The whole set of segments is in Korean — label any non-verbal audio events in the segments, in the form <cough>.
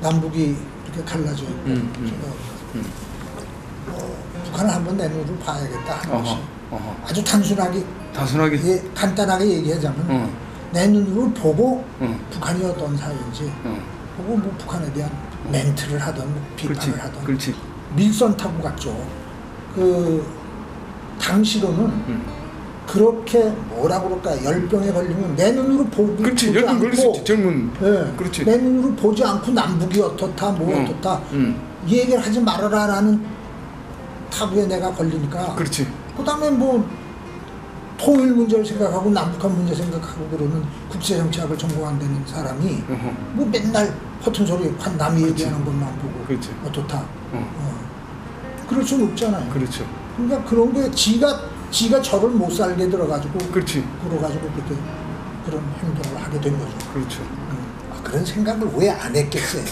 남북이 이렇게 갈라져 있고 음, 음. 어, 북한을 한번 내 눈으로 봐야겠다 하는 것이 어허, 어허. 아주 단순하게 단순하게. 예, 간단하게 얘기하자면 어, 내 눈으로 보고 어, 북한이 어떤 사회인지 어. 보고 뭐 북한에 대한 멘트를 하던 뭐 그렇지, 비판을 하던 그렇지. 밀선 타고 갔죠. 그 당시로는 음. 그렇게 뭐라 그럴까 열병에 걸리면 내 눈으로 보고 그렇지. 열병 걸릴 수 않고 있지. 젊은. 예, 그렇지. 내 눈으로 보지 않고 남북이 어떻다 뭐 어, 어떻다 음. 이 얘기를 하지 말아라라는 타부에 내가 걸리니까 그렇지. 그다음에 뭐 통일 문제를 생각하고 남북한 문제 생각하고 그러는 국제정치학을 전공한다는 사람이 어허. 뭐 맨날 허튼 소리 한 남이 그렇지. 얘기하는 것만 보고 그렇지. 어떻다 어. 어. 그럴 수는 없잖아요 그렇죠. 그러니까 그런 게 지가 지가 저를 못 살게 들어가지고 그렇지. 그러가지고 그렇게 그런 행동을 하게 된 거죠 그렇죠. 음. 아, 그런 생각을 왜 안 했겠어요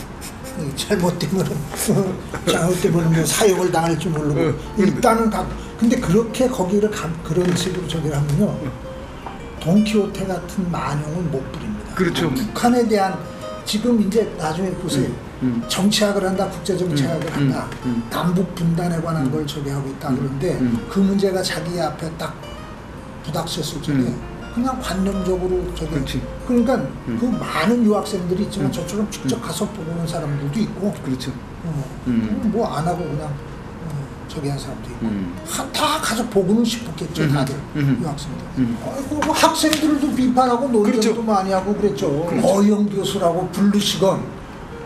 이 잘못되면 <laughs> 잘못되면 뭐 사형을 당할 줄 모르고 어, 일단은 가 근데 그렇게 거기를 가, 그런 식으로 저기를 하면요 돈키호테 같은 만용은 못 부립니다 그렇죠. 북한에 대한 지금 이제 나중에 보세요 음. 정치학을 한다 국제정치학을 음, 한다 음, 음. 남북 분단에 관한 걸 저기 하고 있다 그런데 음. 그 문제가 자기 앞에 딱 부닥쳤을 적에 음. 그냥 관념적으로 저기 그렇지. 그러니까 음. 그 많은 유학생들이 있지만 음. 저처럼 직접 가서 보고 온 사람들도 있고 그렇죠. 어, 음. 뭐안 하고 그냥 어, 저기 한 사람도 있고 음. 하- 다 가서 보고는 싶었겠죠 음. 다들 음. 유학생들 음. 아이고 뭐 학생들도 비판하고 논쟁도 그렇죠. 많이 하고 그랬죠 그렇죠. 어영 교수라고 부르시건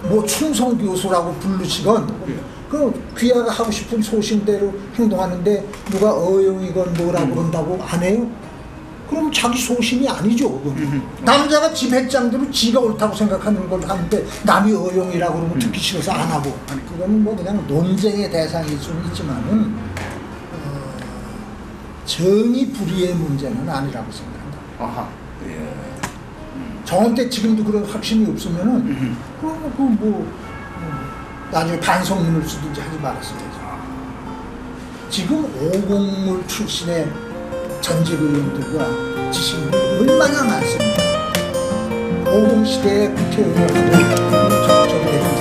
뭐 충성 교수라고 부르시건 예. 그 귀하가 하고 싶은 소신대로 행동하는데 누가 어영이건 뭐라 음. 그런다고 안 해요? 그럼 자기 소신이 아니죠. 그건. 음. 남자가 지 배짱대로 지가 옳다고 생각하는 걸 하는데 남이 어영이라고 그러면 듣기 싫어서 안 하고 아니 그거는 뭐 그냥 논쟁의 대상일 수는 있지만은 어, 정의 불의의 문제는 아니라고 생각한다. 아하. 예. 저한테 지금도 그런 확신이 없으면은 음. 그럼 그뭐 나중에 반성문을 쓰든지 하지 말았어야죠. 지금 오공물 출신의 전직 의원들과 지식인들이 얼마나 많습니까? 오공 시대의 하고 저기 되는